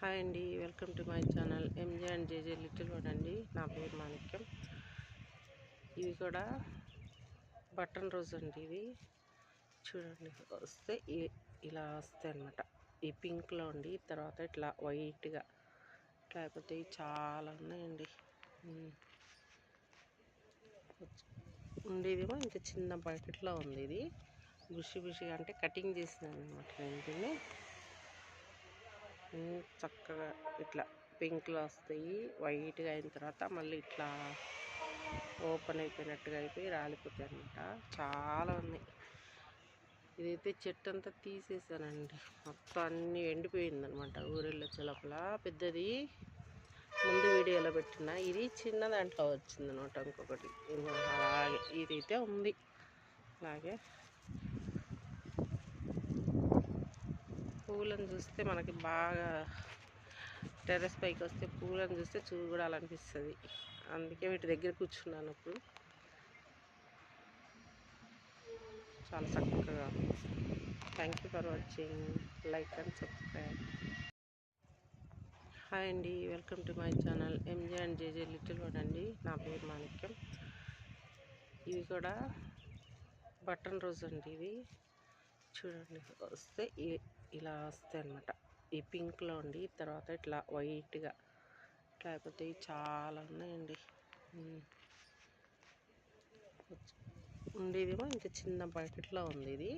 Hi అండి welcome to my channel. MJ and JJ little one అండి. నా పేరు మాణిక్యం. ఇవి కూడా బటన్ రోజ్ అండి ఇవి. చూడండి వస్తే ఇలా వస్తాయి అనమాట ఈ పింక్లో ఉండి తర్వాత ఇట్లా వైట్గా. లేకపోతే ఇవి చాలా ఉన్నాయండి. ఉండేదేమో ఇంత చిన్న బకెట్లో ఉంది ఇది. బుషి బుషిగా అంటే కటింగ్ చేసినాను అనమాట నేను చక్కగా ఇట్లా పింక్లో వస్తాయి. వైట్గా అయిన తర్వాత మళ్ళీ ఇట్లా ఓపెన్ అయిపోయినట్టుగా అయిపోయి రాలిపోతాయి అనమాట చాలా ఉన్నాయి. ఇదైతే చెట్టు అంతా తీసేసానండి. మొత్తం అన్నీ ఎండిపోయిందనమాట ఊరిలో లోపల. పెద్దది. ముందు వీడియోలో పెట్టిన. ఇది చిన్న దాంట్లో వచ్చిందనమాట ఇంకొకటి. అలాగే. ఇదైతే ఉంది. అలాగే. పూలను చూస్తే మనకి బాగా టెర్రస్ పైకి వస్తే పూలను చూస్తే చూడాలనిపిస్తుంది. అందుకే వీటి దగ్గర కూర్చున్నాను ఇప్పుడు చాలా చక్కగా. Thank you for watching like and subscribe hi అండి welcome to my channel MJ and JJ little one అండి. నా పేరు మాణిక్యం. ఇవి కూడా బటన్ రోజ్ అండి ఇవి. చూడండి. వస్తే ఇలా వస్తాయి అనమాట ఈ పింక్లో ఉండి తర్వాత ఇట్లా వైట్గా. లేకపోతే ఇవి చాలా ఉన్నాయండి. ఉండేదేమో ఇంత చిన్న బకెట్లో ఉంది ఇది.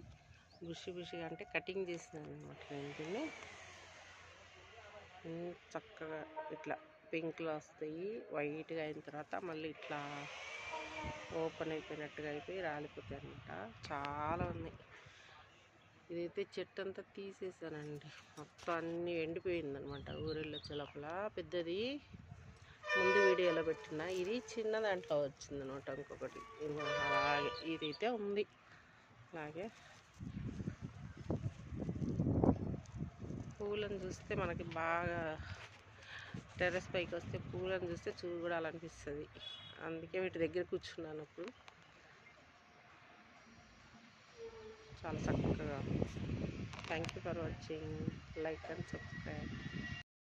బుషి బుషిగా అంటే కటింగ్ చేసినాను అనమాట ఇంటిని చక్కగా ఇట్లా పింక్లో వస్తాయి. వైట్గా అయిన తర్వాత మళ్ళీ ఇట్లా ఓపెన్ అయిపోయినట్టుగా అయిపోయి రాలిపోతాయి అనమాట చాలా ఉన్నాయి. ఇదైతే చెట్టు అంతా తీసేసానండి. మొత్తం అన్నీ ఎండిపోయిందనమాట. ఊరెళ్ళొచ్చే ఊరిలో లోపల పెద్దది. ముందు వీడియోలో పెట్టిన ఇది చిన్న దాంట్లో వచ్చింది అనమాట ఇంకొకటి అలాగే ఇదైతే ఉంది. అలాగే. పూలను చూస్తే మనకి బాగా టెర్రస్ పైకి వస్తే పూలను చూస్తే చూడాలనిపిస్తుంది. అందుకే వీటి దగ్గర కూర్చున్నాను ఇప్పుడు చాలా చక్కగా. Thank you for watching like and subscribe